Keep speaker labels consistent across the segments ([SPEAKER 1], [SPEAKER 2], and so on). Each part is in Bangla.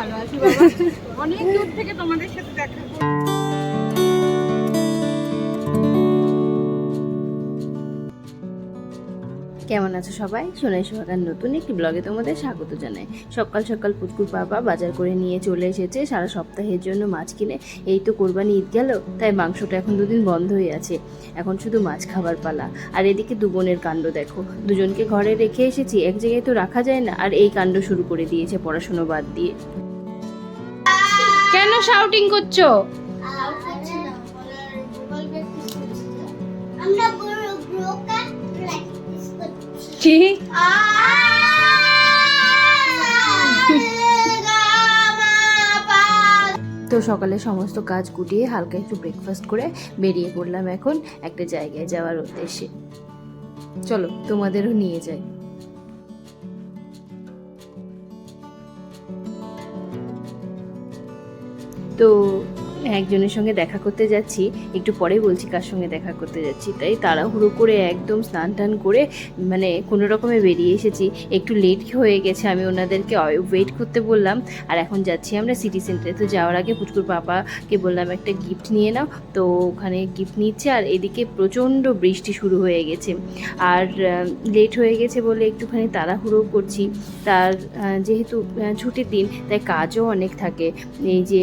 [SPEAKER 1] ভালো আছি বাবা? অনেক দূর থেকে তোমাদের সাথে দেখা
[SPEAKER 2] কেমন আছো সবাই? সোনাই সোহাগার নতুন একটি ব্লগে তোমাদের স্বাগত জানাই। সকাল সকাল পুচকুর বাবা বাজার করে নিয়ে চলে এসেছে। সারা সপ্তাহের জন্য মাছ কিনে। এই তো কোরবানি ঈদ গেল, তাই মাংসটা এখন দুদিন বন্ধ হয়ে আছে। এখন শুধু মাছ খাবার পালা। আর এদিকে দু বোনের কাণ্ড দেখো। দুজনকে ঘরে রেখে এসেছি, এক জায়গায় তো রাখা যায় না। আর এই কাণ্ড শুরু করে দিয়েছে পড়াশুনো বাদ দিয়ে। কেন শাউটিং করছ? তো সকালে সমস্ত কাজ গুটিয়ে হালকা একটু ব্রেকফাস্ট করে বেরিয়ে পড়লাম এখন একটা জায়গায় যাওয়ার উদ্দেশ্যে। চলো তোমাদেরও নিয়ে যাই। তো একজনের সঙ্গে দেখা করতে যাচ্ছি। একটু পরে বলছি কার সঙ্গে দেখা করতে যাচ্ছি। তাই তাড়াহুড়ো করে একদম স্নান টান করে মানে কোনো রকমে বেরিয়ে এসেছি। একটু লেট হয়ে গেছে, আমি ওনাদেরকে ওয়েট করতে বললাম। আর এখন যাচ্ছি আমরা সিটি সেন্টারে তো যাওয়ার আগে পুচকুর পাপাকে বললাম, একটা গিফট নিয়ে নাও। তো ওখানে গিফট নিচ্ছে। আর এদিকে প্রচণ্ড বৃষ্টি শুরু হয়ে গেছে। আর লেট হয়ে গেছে বলে একটুখানি তাড়াহুড়ো করছি। তার যেহেতু ছুটির দিন, তাই কাজও অনেক থাকে। এই যে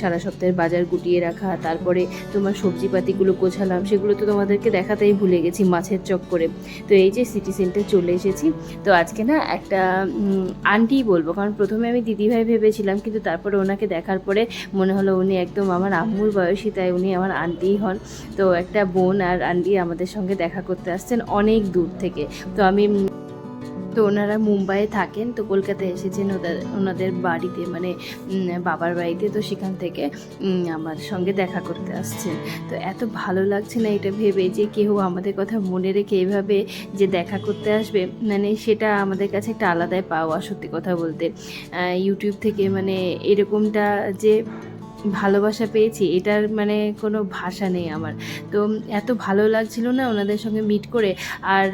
[SPEAKER 2] সারা সপ্তাহের বাজার গুটিয়ে রাখা, তারপরে তোমার সবজিপাতিগুলো গোছালাম, সেগুলো তো তোমাদেরকে দেখাতেই ভুলে গেছি মাছের চক করে তো এই যে সিটি সেন্টার চলে এসেছি। তো আজকে না একটা আন্টি বলব, কারণ প্রথমে আমি দিদিভাই ভেবেছিলাম, কিন্তু তারপরে ওনাকে দেখার পরে মনে হলো উনি একদম আমার আম্মুর বয়সী, তাই উনি আমার আন্টিই হন। তো একটা বোন আর আন্টি আমাদের সঙ্গে দেখা করতে আসছেন অনেক দূর থেকে। তো আমি তো ওনারা মুম্বাইয়ে থাকেন, তো কলকাতায় এসেছেন ওদের, ওনাদের বাড়িতে মানে বাবার বাড়িতে, তো সেখান থেকে আমার সঙ্গে দেখা করতে আসছেন। তো এত ভালো লাগছে না এটা ভেবে যে কেউ আমাদের কথা মনে রেখে এভাবে যে দেখা করতে আসবে মানে সেটা আমাদের কাছে একটা আলাদাই পাওয়া, সত্যি কথা বলতে। ইউটিউব থেকে মানে এরকমটা যে ভালোবাসা পেয়েছি, এটার মানে কোনো ভাষা নেই আমার। তো এত ভালো লাগছিল না ওনাদের সঙ্গে মিট করে, আর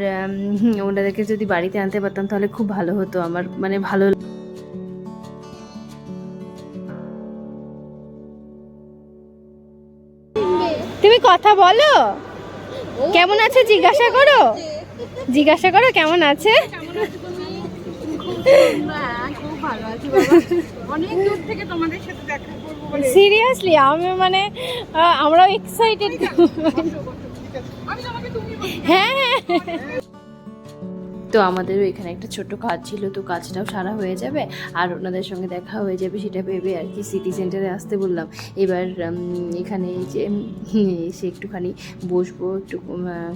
[SPEAKER 2] ওনাদেরকে যদি বাড়িতে আনতে পারতাম তাহলে খুব ভালো হতো আমার মানে ভালো তুমি কথা বলো। কেমন আছে জিজ্ঞাসা করো। জিজ্ঞাসা করো কেমন আছে।
[SPEAKER 1] অনেক দূর থেকে তোমাদের সাথে দেখা
[SPEAKER 2] সিরিয়াসলি আমি মানে আমরাও এক্সাইটেড
[SPEAKER 1] বলি।
[SPEAKER 2] হ্যাঁ। তো আমাদেরও এখানে একটা ছোট্ট কাজ ছিল, তো কাজটাও সারা হয়ে যাবে। আর ওনাদের সঙ্গে দেখা হয়ে যাবে, সেটা ভেবে আর কি সিটি সেন্টারে আসতে বললাম। এবার এখানে যে এসে একটুখানি বসবো, একটু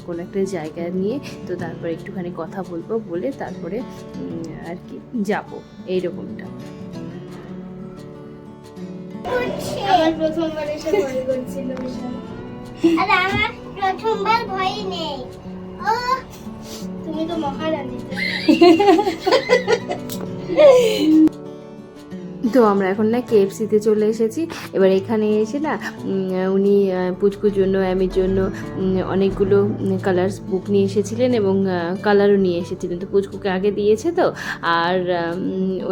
[SPEAKER 2] কোনো একটা জায়গা নিয়ে। তো তারপরে একটুখানি কথা বলব, বলে তারপরে আর কি যাব, এইরকমটা।
[SPEAKER 3] আমার প্রথমবার এসে ভয় করছিল আর আমার প্রথমবার ভয় নেই। ও তুমি তো মহারানী।
[SPEAKER 2] তো আমরা এখন না কেএফসিতে চলে এসেছি। এবার এখানে এসে না উনি পুচকুর জন্য, অ্যামির জন্য অনেকগুলো কালার্স বুক নিয়ে এসেছিলেন এবং কালারও নিয়ে এসেছিলেন। তো পুচকুকে আগে দিয়েছে তো, আর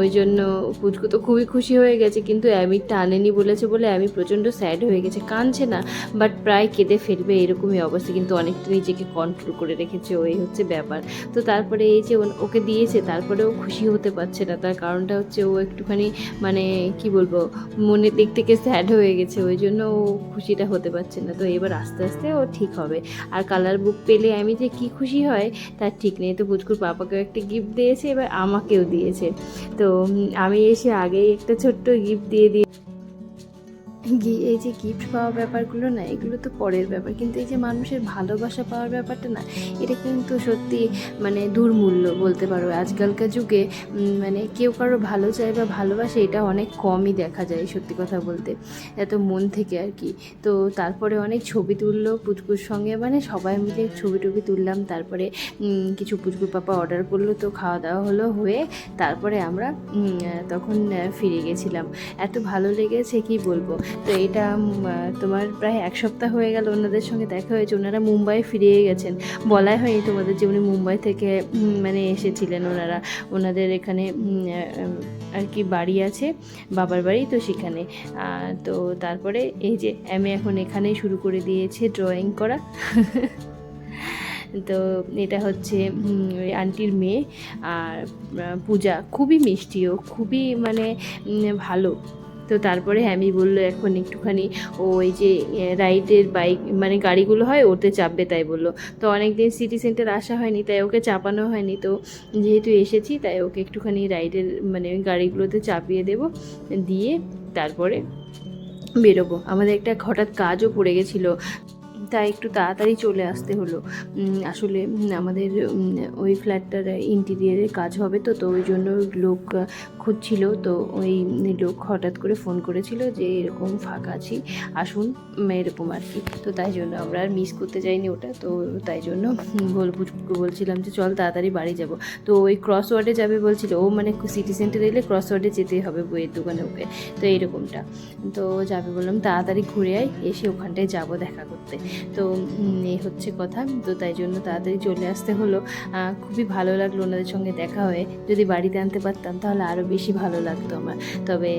[SPEAKER 2] ওই জন্য পুচকু তো খুবই খুশি হয়ে গেছে, কিন্তু অ্যামিরটা আনেনি বলেছে বলে অ্যামি প্রচণ্ড স্যাড হয়ে গেছে, কাঁদছে না বাট প্রায় কেঁদে ফেলবে এরকমই অবস্থা, কিন্তু অনেকটা নিজেকে কন্ট্রোল করে রেখেছে, ওই হচ্ছে ব্যাপার। তো তারপরে এই যে ওকে দিয়েছে, তারপরেও খুশি হতে পারছে না, তার কারণটা হচ্ছে ও একটুখানি মানে কি বলব, মনের দিক থেকে স্যাড হয়ে গেছে, ওই জন্য ও খুশিটা হতে পারছে না। তো এবার আস্তে আস্তে ও ঠিক হবে। আর কালার বুক পেলে আমি যে কি খুশি হয়, তার ঠিক নেই। তো পুচকুর পাপাকেও একটা গিফট দিয়েছে, এবার আমাকেও দিয়েছে। তো আমি এসে আগেই একটা ছোট্ট গিফট দিয়ে দিয়ে এই যে গিফট পাওয়ার ব্যাপারগুলো না, এগুলো তো পরের ব্যাপার। কিন্তু এই যে মানুষের ভালোবাসা পাওয়ার ব্যাপারটা না, এটা কিন্তু সত্যি মানে দুর্মূল্য বলতে পারো। আজকালকার যুগে মানে কেউ কারও ভালো চায় বা ভালোবাসে, এটা অনেক কমই দেখা যায় সত্যি কথা বলতে। এত মন থেকে আর কি। তো তারপরে অনেক ছবি তুললো পুচকুর সঙ্গে মানে সবাই মিলে ছবি টবি তুললাম। তারপরে কিছু পুচকুর পাপা অর্ডার করল, তো খাওয়া দাওয়া হলো হয়ে তারপরে আমরা তখন ফিরে গেছিলাম। এত ভালো লেগেছে, কি বলব? তো এটা তোমার প্রায় এক সপ্তাহ হয়ে গেল ওনাদের সঙ্গে দেখা হয়েছে। ওনারা মুম্বাই ফিরে গেছেন। বলাই হয়নি তোমাদের যে উনি মুম্বাই থেকে মানে এসেছিলেন ওনারা। ওনাদের এখানে আর কি বাড়ি আছে, বাবার বাড়ি তো সেখানে। তো তারপরে এই যে আমি এখন এখানেই শুরু করে দিয়েছে ড্রয়িং করা। তো এটা হচ্ছে আন্টির মেয়ে। আর পূজা খুবই মিষ্টিও, খুবই মানে ভালো। তো তারপরে হ্যামি বলল, এখন একটুখানি ওই যে রাইডের বাইক মানে গাড়িগুলো হয়, ওতে চাপবে। তাই বলল। তো অনেক দিন সিটি সেন্টার আসা হয়নি, তাই ওকে চাপানো হয়নি। তো যেহেতু এসেছি, তাই ওকে একটুখানি রাইডের মানে গাড়িগুলোতে চাপিয়ে দেব, দিয়ে তারপরে বেরোবো। আমাদের একটা হঠাৎ কাজও পড়ে গেছিল। তাই একটু তাড়াতাড়ি চলে আসতে হলো। আসলে আমাদের ওই ফ্ল্যাটটার ইন্টিরিয়ারের কাজ হবে তো তো ওই জন্য লোক খুঁজছিল। তো ওই লোক হঠাৎ করে ফোন করেছিল যে, এরকম ফাঁকা আছি, আসুন এরকম আর কি। তো তাই জন্য আমরা আর মিস করতে যাইনি ওটা। তো তাই জন্য বল বলছিলাম যে, চল, তাড়াতাড়ি বাড়ি যাব। তো ওই ক্রস ওয়ার্ডে যাবে বলছিল, ও মানে সিটি সেন্টারে এলে ক্রস ওয়ার্ডে যেতেই হবে বইয়ের দোকানে ওকে। তো এরকমটা। তো যাবে বললাম, তাড়াতাড়ি ঘুরে আয়, এসে ওখানটায় যাব দেখা করতে। তো এই হচ্ছে কথা। তো তাই জন্য তাড়াতাড়ি চলে আসতে হলো। খুবই ভালো লাগল ওনাদের সঙ্গে দেখা হয়ে। যদি বাড়িতে আনতে পারতাম তাহলে আরও বেশি ভালো লাগতো আমার। তবে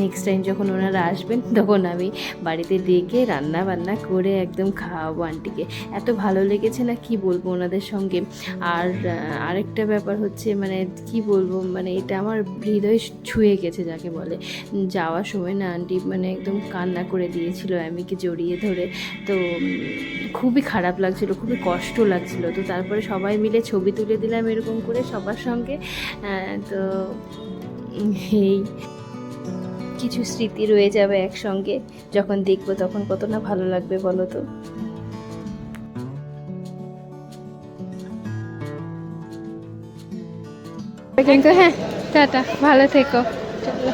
[SPEAKER 2] নেক্সট টাইম যখন ওনারা আসবেন তখন আমি বাড়িতে ডেকে রান্না বান্না করে একদম খাওয়াবো আন্টিকে। এত ভালো লেগেছে না কি বলব ওনাদের সঙ্গে। আর আরেকটা ব্যাপার হচ্ছে মানে কি বলব মানে এটা আমার হৃদয় ছুঁয়ে গেছে যাকে বলে। যাওয়ার সময় না আন্টি মানে একদম কান্না করে দিয়েছিল আমিকে জড়িয়ে ধরে। তো খুবই খারাপ লাগছিল, খুবই কষ্ট লাগছিল। তো তারপরে সবাই মিলে ছবি তুলে দিলাম এরকম করে সবার সঙ্গে। তো এই কিছু স্মৃতি রয়ে যাবে একসঙ্গে, যখন দেখব তখন কত না ভালো লাগবে বলো তো।
[SPEAKER 1] কিন্তু হ্যাঁ টাটা, ভালো থেকো। চলো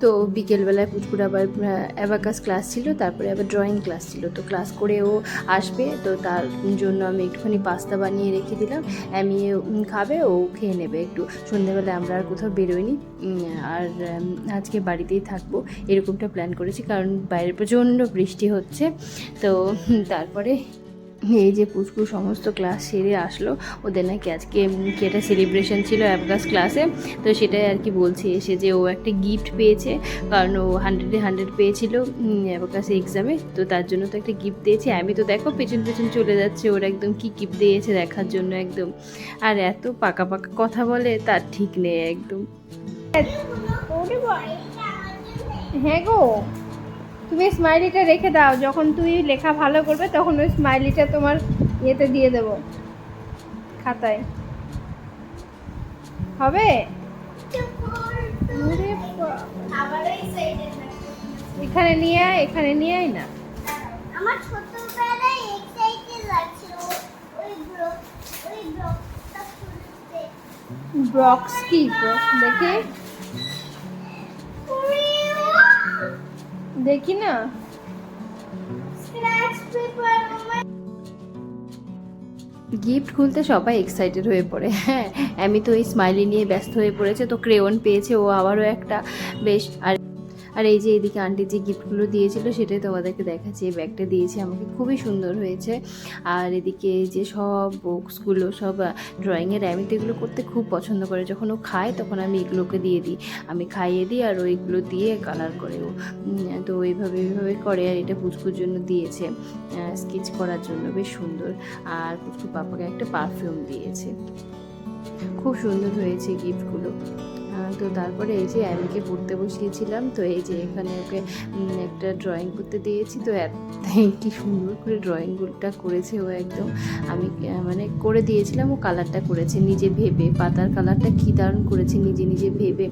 [SPEAKER 2] তো বিকেলবেলায় পুচকুর আবার অ্যাবাকাস ক্লাস ছিল, তারপরে আবার ড্রয়িং ক্লাস ছিল। তো ক্লাস করে ও আসবে, তো তার জন্য আমি একটুখানি পাস্তা বানিয়ে রেখে দিলাম। আমি খাবে, ও খেয়ে নেবে একটু। সন্ধ্যেবেলায় আমরা আর কোথাও বেরোইনি। আর আজকে বাড়িতেই থাকব, এরকমটা প্ল্যান করেছি। কারণ বাইরে প্রচণ্ড বৃষ্টি হচ্ছে। তো, তারপরে এই যে পুচকু সমস্ত ক্লাস সেরে আসলো। ওদের নাকি আজকে কি একটা সেলিব্রেশন ছিল অ্যাবগাস ক্লাসে তো সেটাই আর কি বলছি এসে যে ও একটা গিফট পেয়েছে কারণ ও হান্ড্রেডে হান্ড্রেড পেয়েছিল অ্যাবগাস এক্সামে তো তার জন্য তো একটা গিফট দিয়েছে। আমি তো দেখো পেছন পেছন চলে যাচ্ছে ওর একদম কি গিফট দিয়েছে দেখার জন্য একদম। আর এত পাকা পাকা কথা বলে তার ঠিক নেই একদম।
[SPEAKER 1] হ্যাঁ গো। তুমি স্মাইলিটা রেখে দাও যখন তুই লেখা ভালো করবে তখন ওই স্মাইলিটা তোমার ইয়েতে দিয়ে দেবো খাতায়। হবে? এখানে নিয়ে আয় এখানে নিয়ে আয় না।
[SPEAKER 3] আমার ছোটবেলায় এক্সাইটেড লাগছিল ওই ব্লক ওই ব্লকটা
[SPEAKER 1] ব্রক্স কি? ব্রক্স দেখি। দেখি না।
[SPEAKER 2] গিফট খুলতে সবাই এক্সাইটেড হয়ে পড়ে। হ্যাঁ আমি তো এই স্মাইলি নিয়ে ব্যস্ত হয়ে পড়েছে, তো ক্রেওন পেয়েছে, ও আবারও একটা। বেশ, আর আর এই যে এদিকে আন্টি যে গিফটগুলো দিয়েছিল সেটাই তোমাদেরকে দেখাচ্ছি। এই ব্যাগটা দিয়েছে, আমাকে খুবই সুন্দর হয়েছে। আর এদিকে যে সব বুকসগুলো সব ড্রয়িংয়ের আমি এগুলো করতে খুব পছন্দ করে। যখন ও খায় তখন আমি এগুলোকে দিয়ে দিই। আমি খাইয়ে দিই আর ওইগুলো দিয়ে কালার করে ও। তো এইভাবে এইভাবে করে আর এটা পুচকুর জন্য দিয়েছে। স্কেচ করার জন্য, বেশ সুন্দর। আর পুচকু পাপাকে একটা পারফিউম দিয়েছে। খুব সুন্দর হয়েছে গিফটগুলো তো তারপরে এই যে অ্যামিকে পড়তে বসিয়েছিলাম, তো এই যে এখানে ওকে একটা ড্রয়িং করতে দিয়েছি, তো কি সুন্দর করে ড্রয়িংগুলোটা করেছে ও একদম। আমি মানে করে দিয়েছিলাম, ও কালারটা করেছে নিজে ভেবে, পাতার কালারটা কী দারুণ করেছে নিজে নিজে ভেবে।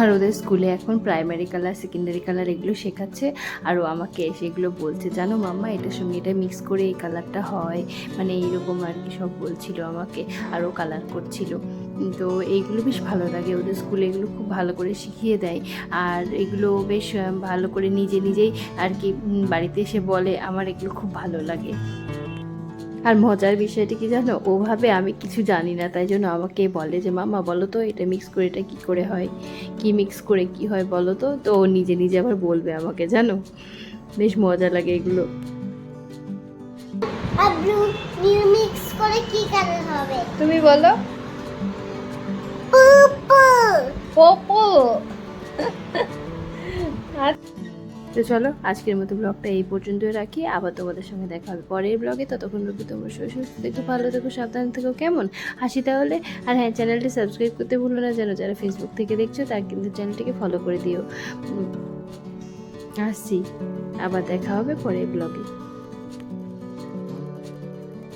[SPEAKER 2] আর ওদের স্কুলে এখন প্রাইমারি কালার সেকেন্ডারি কালার এগুলো শেখাচ্ছে, আর ও আমাকে সেগুলো বলছে, জানো মাম্মা, এটার সঙ্গে এটা মিক্স করে এই কালারটা হয়। মানে এইরকম আর কি সব বলছিল আমাকে, আর ও কালার করছিল। তো এইগুলো বেশ ভালো লাগে। ওদের স্কুলে এগুলো খুব ভালো করে শিখিয়ে দেয়। আর এগুলো বেশ ভালো করে নিজে নিজেই আর কি বাড়িতে এসে বলে। আমার এগুলো খুব ভালো লাগে। আর মজার বিষয়টি কি জানো? ওভাবে আমি কিছু জানি না। তাই জন্য আমাকে বলে যে মামা বলো তো এটা মিক্স করে এটা কী করে হয়? কি মিক্স করে কি হয় বলো তো? তো ও নিজে নিজে আবার বলবে আমাকে জানো? বেশ মজা লাগে এগুলো।
[SPEAKER 3] আর মিক্স করে কি
[SPEAKER 1] তুমি বলো। পোপো
[SPEAKER 2] তো চলো, আজকের মতো ব্লগটা এই পর্যন্ত রাখি। আবার তোমাদের সঙ্গে দেখা হবে পরের ব্লগে। ততক্ষণ রবি তোমরা শরীর সুস্থ থেকো, ভালো থেকো, সাবধান থেকো, কেমন? হাসি তাহলে? আর হ্যাঁ চ্যানেলটি সাবস্ক্রাইব করতে ভুলো না, যেন যারা ফেসবুক থেকে দেখছ, তার কিন্তু চ্যানেলটিকে ফলো করে দিও। আসছি। আবার দেখা হবে পরের ব্লগে।